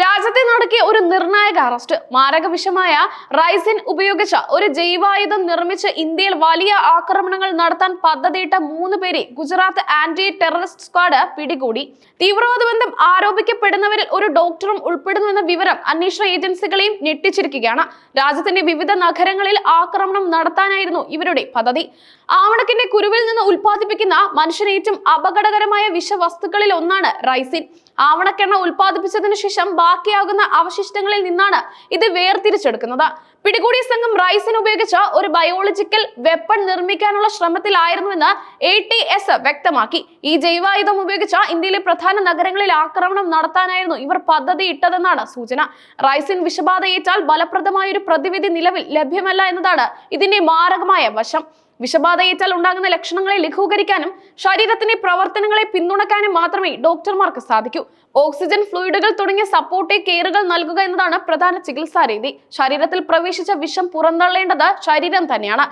രാജ്യത്തെ നടക്കിയ ഒരു നിർണായക അറസ്റ്റ്. മാരക വിഷമായ റൈസിൻ ഉപയോഗിച്ച ഒരു ജൈവായുധം നിർമ്മിച്ച് ഇന്ത്യയിൽ വലിയ ആക്രമണങ്ങൾ നടത്താൻ പദ്ധതിയിട്ട മൂന്ന് പേരെ ഗുജറാത്ത് ആന്റി ടെററിസ്റ്റ് സ്ക്വാഡ് പിടികൂടി. തീവ്രവാദ ബന്ധം ആരോപിക്കപ്പെടുന്നവരിൽ ഒരു ഡോക്ടറും ഉൾപ്പെടുന്നുവെന്ന വിവരം അന്വേഷണ ഏജൻസികളെയും ഞെട്ടിച്ചിരിക്കുകയാണ്. രാജ്യത്തിന്റെ വിവിധ നഗരങ്ങളിൽ ആക്രമണം നടത്താനായിരുന്നു ഇവരുടെ പദ്ധതി. ആവണക്കിന്റെ കുരുവിൽ നിന്ന് ഉൽപ്പാദിപ്പിക്കുന്ന മനുഷ്യനേറ്റവും അപകടകരമായ വിഷവസ്തുക്കളിൽ ഒന്നാണ് റൈസിൻ. ആവണക്കെണ്ണ ഉൽപ്പാദിപ്പിച്ചതിനു ശേഷം ബാക്കിയാകുന്ന അവശിഷ്ടങ്ങളിൽ നിന്നാണ് ഇത് വേർതിരിച്ചെടുക്കുന്നത്. പിടികൂടിയ സംഘം റൈസിൻ ഉപയോഗിച്ച് ഒരു ബയോളജിക്കൽ വെപ്പൺ നിർമ്മിക്കാനുള്ള ശ്രമത്തിലായിരുന്നുവെന്ന് എ ടി എസ് വ്യക്തമാക്കി. ഈ ജൈവായുധം ഉപയോഗിച്ച് ഇന്ത്യയിലെ പ്രധാന നഗരങ്ങളിൽ ആക്രമണം നടത്താനായിരുന്നു ഇവർ പദ്ധതി ഇട്ടതെന്നാണ് സൂചന. റൈസിൻ വിഷബാധയേറ്റാൽ ഫലപ്രദമായ ഒരു പ്രതിവിധി നിലവിൽ ലഭ്യമല്ല എന്നതാണ് ഇതിന്റെ മാരകമായ വശം. വിഷബാധയേറ്റാൽ ഉണ്ടാകുന്ന ലക്ഷണങ്ങളെ ലഘൂകരിക്കാനും ശരീരത്തിന്റെ പ്രവർത്തനങ്ങളെ പിന്തുണക്കാനും മാത്രമേ ഡോക്ടർമാർക്ക് സാധിക്കൂ. ഓക്സിജൻ ഫ്ലൂയിഡുകൾ തുടങ്ങിയ സപ്പോർട്ടീവ് കെയറുകൾ നൽകുക എന്നതാണ് പ്രധാന ചികിത്സാ രീതി. ശരീരത്തിൽ പ്രവേശിച്ച വിഷം പുറന്തള്ളേണ്ടത് ശരീരം തന്നെയാണ്.